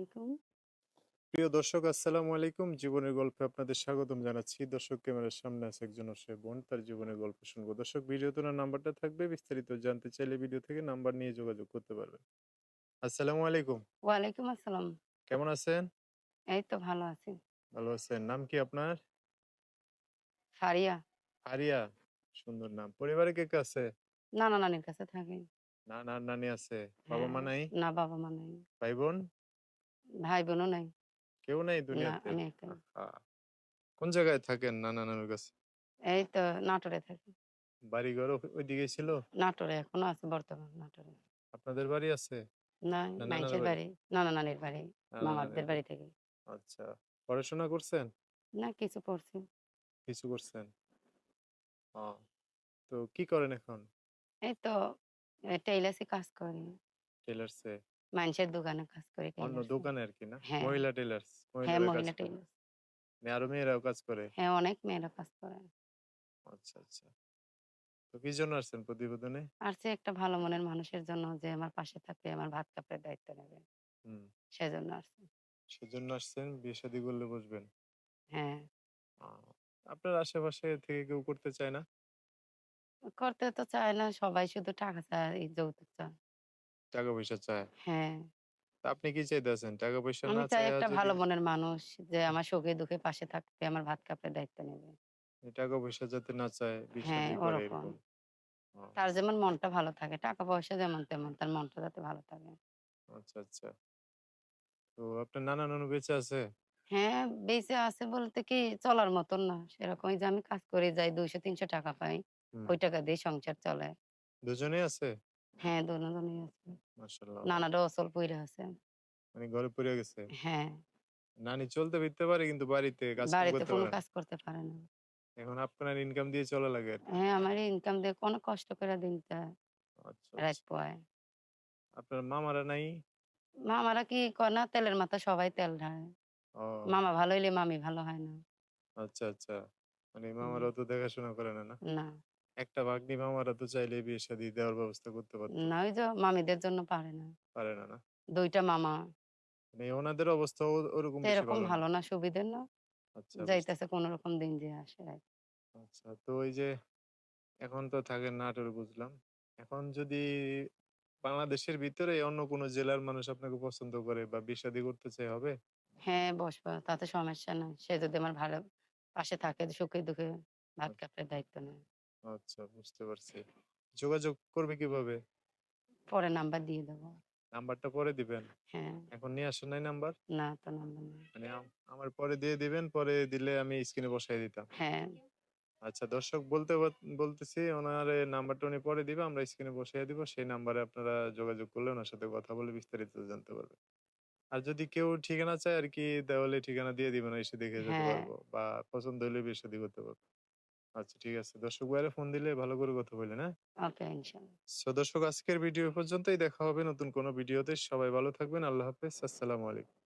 আলাইকুম। প্রিয় দর্শক আসসালামু আলাইকুম। জীবনের গল্পে আপনাদের স্বাগতম জানাচ্ছি। দর্শক ক্যামেরার সামনে আছে একজন অসহায় বোন। তার জীবনের গল্প শুনব। দর্শক ভিডিওতে ওনার নাম্বারটা থাকবে। বিস্তারিত জানতে চাইলে ভিডিও থেকে নাম্বার নিয়ে যোগাযোগ করতে পারবেন। আসসালামু আলাইকুম। ওয়ালাইকুম আসসালাম। কেমন আছেন? এই তো ভালো আছি। ভালো আছেন। নাম কি আপনার? সুন্দর নাম। পরিবারে কে, কে আছে? নানা নানির কাছে থাকি। নানা আর নানি আছে। বাবা মা হ্যাঁ, নাই? না বাবা মা নাই। ভাই বোন? ভাই বোনও নাই। কেউ নাই দুনিয়াতে? আমি। আহা! কোন জায়গায় থাকেন নানা নানুর কাছে? এই তো নাটোরে থাকি। বাড়ি ঘর ওইদিকেই ছিল? নাটোরে এখনও আছে বর্তমান নাটোরে। আপনাদের বাড়ি আছে? না মাইশের বাড়ি? নানা নানির বাড়ি, মামাদের বাড়ি। থেকে। আচ্ছা। পড়াশোনা করছেন? না কিছু পড়ছি। কিছু করছেন? তো কি করেন এখন? এই তো টেইলার্সে কাজ করি। টেলার্সে? মাইনষের দোকানে কাজ করি অন্য। দোকানে আরকি না? হ্যাঁ। মহিলা টেলার্স? হ্যাঁ, মহিলা। মানে আরও মেয়েরাও কাজ করে? হ্যাঁ, অনেক মেয়েরা কাজ করে। আচ্ছা, আচ্ছা। তো কি জন্য আসছেন প্রতিবেদনে? আসছি একটা ভালো মনের মানুষের জন্য যে আমার পাশে থাকবে, আমার ভাত কাপড়ের দায়িত্ব নেবে। হুম। সেজন্য আসছি। সেজন্য আসছেন বিয়ে-শাদী করলে বসবেন? হ্যাঁ। আপনার আশেপাশে থেকে কেউ করতে চায় না? করতে তো চায় না। সবাই শুধু টাকা চায়, এই যৌতুক চায়। টাকা-পয়সা চায়? হ্যাঁ। তা আপনি কি চাইতেছেন? টাকা-পয়সা আমি না চাই চাইয়া একটা যদি ভালো মনের মানুষ যে আমার সুখে-দুঃখে পাশে থাকবে, আমার ভাত কাপড়ের দায়িত্ব নেবে। টাকা-পয়সা যাতে না চায়, হ্যাঁ, বিয়ে-শাদী করে ওরকম। এরকম? ও। তার যেমন মনটা ভালো থাকে। টাকা-পয়সা যেমন তেমন তার মনটা যাতে ভালো থাকে। আচ্ছা, আচ্ছা। তো আপনার নানা-নানু বেঁচে আছে? হ্যাঁ, বেঁচে আছে বলতে কি চলার মতন না। সেরকমই যে আমি কাজ করে যাই ২০০-৩০০ টাকা পাই। হুম। ওই টাকা দিয়ে সংসার চলে। দুজনেই আছে? হ্যাঁ, দোনোজনই আছে। মাশাআল্লাহ। অচল আছে। মানে ঘরে পইড়া গেছে? হ্যাঁ। নানি চলতে ফিরতে পারে কিন্তু বাড়িতে কাজকাম বাড়িতে কোনো কাজ করতে পারে না। এখন আপনার ইনকাম দিয়ে চলা লাগে হ্যাঁ, আমার ইনকাম দিয়ে অনেক কষ্ট করে দিনটা আচ্ছা, রাত আচ্ছা। আপনার মামারা নাই? মামারা কি করে না তেলের মাথা সবাই তেল ঢালে। মামা ভালো হইলে মামি ভালো হয় না। আচ্ছা, আচ্ছা। মানে হুম। মামারাও তো দেখাশোনা করে না, না? একটা ভাগ্নি মামারা তো চাইলেই বিয়ে-শাদী দেওয়ার ব্যবস্থা করতে পারত। না ওই যে মামিদের জন্য পারে না। পারে না, না? ২ টা মামা। মানে ওনাদের অবস্থাও ওরকম বেশি এরকম ভালো না। ভালো না, সুবিধের না। আচ্ছা বুঝতে যাইতেছে কোনরকম দিন যেয়ে আসে আর কি। আচ্ছা। তো ওই যে এখন তো থাকেন নাটোরে বুঝলাম। এখন যদি বাংলাদেশের ভিতরে অন্য কোনো জেলার মানুষ আপনাকে পছন্দ করে বা বিয়ে-শাদী করতে চাই হবে? হ্যাঁ, বসবা তাতে সমস্যা নাই। সে যদি আমার ভালো পাশে থাকে সুখে-দুঃখে ভাত আচ্ছা। কাপড়ের দায়িত্ব নেয়। আচ্ছা বুঝতে পারছি। যোগাযোগ করবে কীভাবে? পরে নাম্বার দিয়ে দেব। নাম্বারটা পরে দিবেন? হ্যাঁ। এখন নিয়ে আসেন নাই নাম্বার? না তো নাম্বার নেই। মানে আম আমার পরে দিয়ে দিবেন, পরে দিলে আমি স্ক্রিনে বসায় দিতাম। হ্যাঁ। আচ্ছা দর্শক বলতে বলতেছি ওনার নাম্বারটা উনি পরে দিবে, আমরা স্ক্রিনে বসাইয়া দিব। সেই নাম্বারে আপনারা যোগাযোগ করলে ওনার সাথে কথা বলে বিস্তারিত জানতে পারবেন। আর যদি কেউ ঠিকানা চায় আর কি তাহলে ঠিকানা দিয়ে দিবেন এসে দেখে যেতে হ্যাঁ। পারব বা পছন্দ হইলে বিয়ে-শাদী করতে পারব। আচ্ছা ঠিক আছে। দর্শক ভাইরা ফোন দিলে ভালো করে কথা বলে না ওকে ইনশাআল্লাহ। সো দর্শক আজকের ভিডিও পর্যন্তই। দেখা হবে নতুন কোনো ভিডিওতে। সবাই ভালো থাকবেন। আল্লাহ হাফেজ। আসসালামু আলাইকুম।